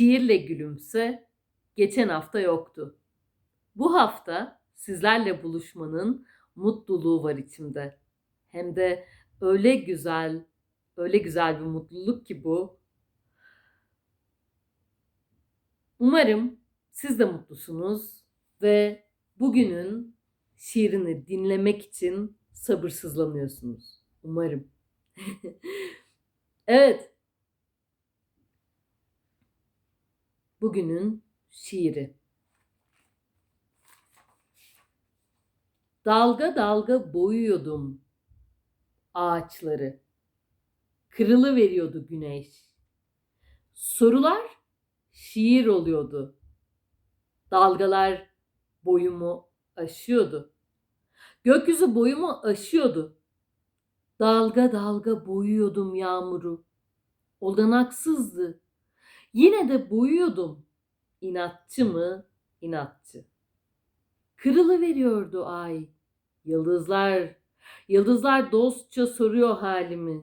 Şiirle gülümse geçen hafta yoktu. Bu hafta sizlerle buluşmanın mutluluğu var içimde. Hem de öyle güzel, öyle güzel bir mutluluk ki bu. Umarım siz de mutlusunuz ve bugünün şiirini dinlemek için sabırsızlanıyorsunuz. Umarım. evet. Bugünün şiiri. Dalga dalga boyuyordum ağaçları. Kırılı veriyordu güneş. Sorular şiir oluyordu. Dalgalar boyumu aşıyordu. Gökyüzü boyumu aşıyordu. Dalga dalga boyuyordum yağmuru. Olanaksızdı. Yine de boyuyordum. İnatçı mı? İnatçı. Kırılı veriyordu ay. Yıldızlar, yıldızlar dostça soruyor halimi.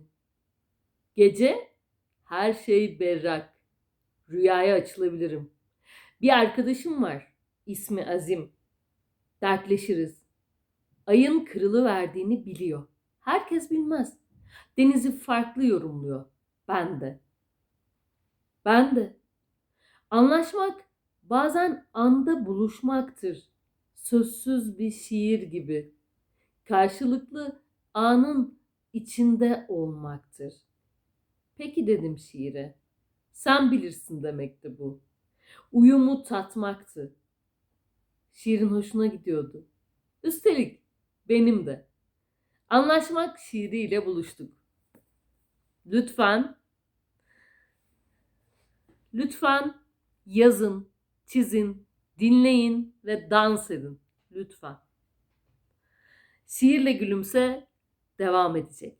Gece her şey berrak. Rüyaya açılabilirim. Bir arkadaşım var. İsmi Azim. Dertleşiriz. Ayın kırılı verdiğini biliyor. Herkes bilmez. Denizi farklı yorumluyor. Ben de. Ben de. Anlaşmak bazen anda buluşmaktır. Sözsüz bir şiir gibi. Karşılıklı anın içinde olmaktır. Peki dedim şiire. Sen bilirsin demekti bu. Uyumu tatmaktı. Şiirin hoşuna gidiyordu. Üstelik benim de. Anlaşmak şiiriyle buluştuk. Lütfen Lütfen yazın, çizin, dinleyin ve dans edin. Lütfen. Şiirle gülümse devam edecek.